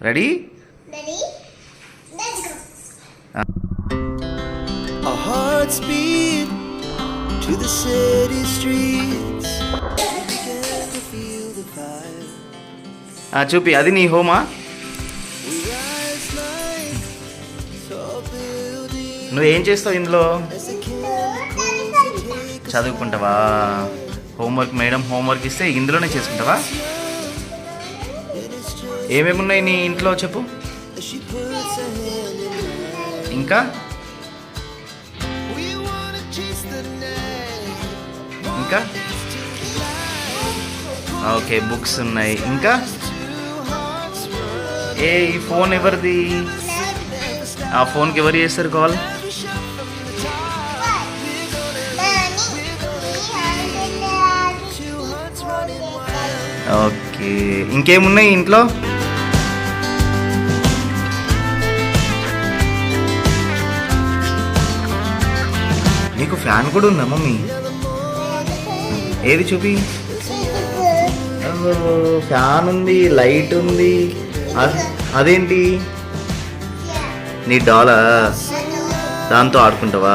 Ready Ready? Let's go. Our hearts beat to the city streets. We began to feel the fire. చూపి అది నీ హోమా We rise like tall buildings నువ్వేం చేస్తావు ఇందులో చదువుకుంటావా homework madam homework ఇస్తే ఇందులోనే చేసుకుంటావా ఏమేమి ఉన్నాయి నీ ఇంట్లో చెప్పు. ఇంకా? ఇంకా? ఓకే బుక్స్ ఉన్నాయి. ఇంకా? ఏ ఈ ఫోన్ ఎవరిది? ఆ ఫోన్కి ఎవరు చేస్తారు కాల్? ఓకే ఇంకేమున్నాయి ఇంట్లో? నీకు ఫ్యాన్ కూడా ఉందా మమ్మీ? ఏది చూపి? ఫ్యాన్ ఉంది లైట్ ఉంది. అదేంటి? నీ డాలా? దాంతో ఆడుకుంటావా?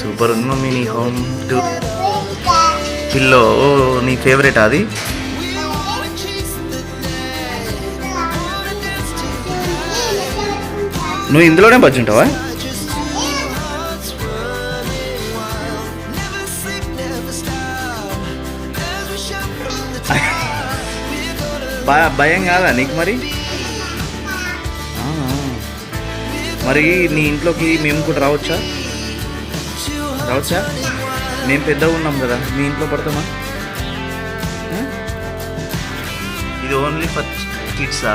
సూపర్ ఉంది మమ్మీ నీ హోమ్ టు. పిల్లో ఓ, నీ ఫేవరెట్ అది? నువ్వు ఇందులోనే బజ్జుంటావా భయం కాదా నీకు మరి? మరి నీ ఇంట్లోకి మేము కూడా రావచ్చా? రావచ్చా? మేము పెద్దగా ఉన్నాం కదా మీ ఇంట్లో పడతామా? ఇది ఓన్లీ ఫర్ కిడ్సా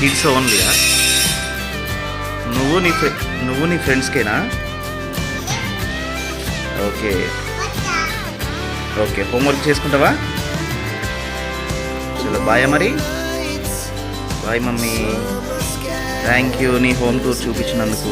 కిడ్స్ ఓన్లీయా నువ్వు నీ ఫ్రె నువ్వు నీ ఫ్రెండ్స్కేనా ఓకే. ఓకే హోంవర్క్ చేసుకుంటావా? చలో బాయ్ మరి బాయ్ మమ్మీ. థ్యాంక్ యూ నీ హోమ్ టూర్ చూపించినందుకు.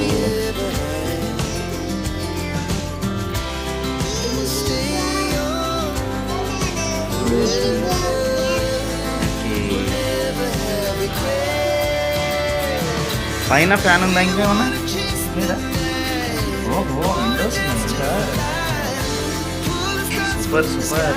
పైన ఫ్యాన్ ఉందా ఇంకేమన్నా? లేదా? ఓహో windows super super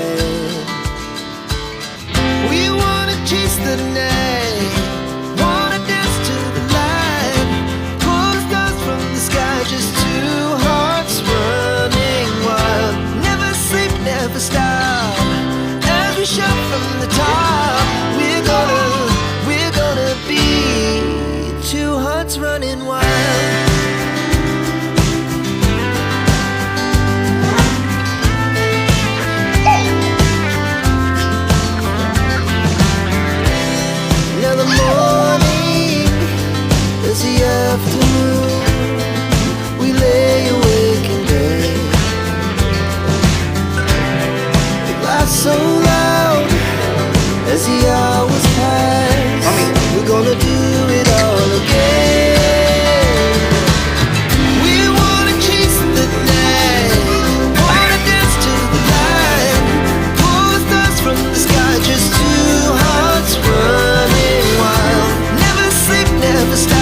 running wild. Now the morning is the afternoon. We lay awake in bed. It lasts so loud as the hours pass. We're gonna do.